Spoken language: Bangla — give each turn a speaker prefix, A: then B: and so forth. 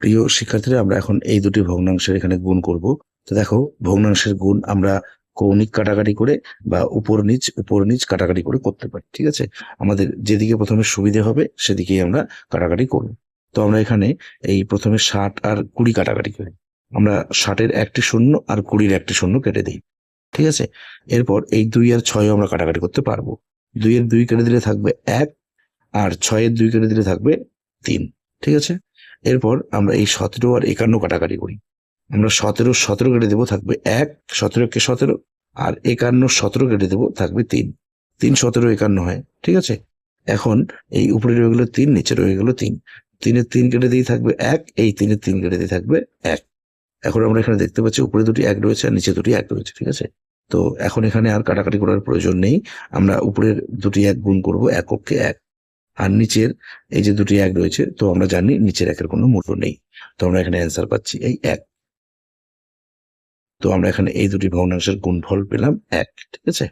A: প্রিয় শিক্ষার্থীরা, আমরা এখন এই দুটি ভগ্নাংশের এখানে গুণ করব। তো দেখো, ভগ্নাংশের গুণ আমরা কৌণিক কাটাকাটি করে বা উপর নিচ উপর নিচ কাটাকাটি করে করতে পারি, ঠিক আছে? আমাদের যেদিকে প্রথমে সুবিধে হবে, সেদিকেই আমরা কাটাকাটি করব। তো আমরা এখানে এই প্রথমে ষাট আর কুড়ি কাটাকাটি করি। আমরা ষাটের একটি শূন্য আর কুড়ির একটি শূন্য কেটে দিই, ঠিক আছে? এরপর এই দুই আর ছয় আমরা কাটাকাটি করতে পারব। দুইয়ের দুই কেটে দিলে থাকবে এক, আর ছয়ের দুই কেটে দিলে থাকবে তিন, ঠিক আছে? এরপর আমরা এই সতেরো আর একান্ন কাটাকাটি করি। আমরা সতেরো সতেরো কেটে দেবো থাকবে এক সতেরোকে সতেরো, আর একান্ন, সতেরো কেটে দেবো থাকবে তিন। তিন, সতেরো, একান্ন হয়, ঠিক আছে? এখন এই উপরে রয়ে গেলো তিন, নিচে রয়ে গেলো তিন। তিনের তিন কেটে দিয়ে থাকবে এক, এই তিনের তিন কেটে দিয়ে থাকবে এক। এখন আমরা এখানে দেখতে পাচ্ছি উপরে দুটি এক রয়েছে আর নিচে দুটি এক রয়েছে, ঠিক আছে? তো এখন এখানে আর কাটাকাটি করার প্রয়োজন নেই। আমরা উপরের দুটি এক গুণ করব এককে এক। আর নিচের এই যে দুটি এক রয়েছে, তো আমরা জানি নিচের একের কোনো মূল্য নেই। তো আমরা এখানে অ্যান্সার পাচ্ছি এই এক। তো আমরা এখানে এই দুটি ভগ্নাংশের গুণফল পেলাম এক, ঠিক আছে?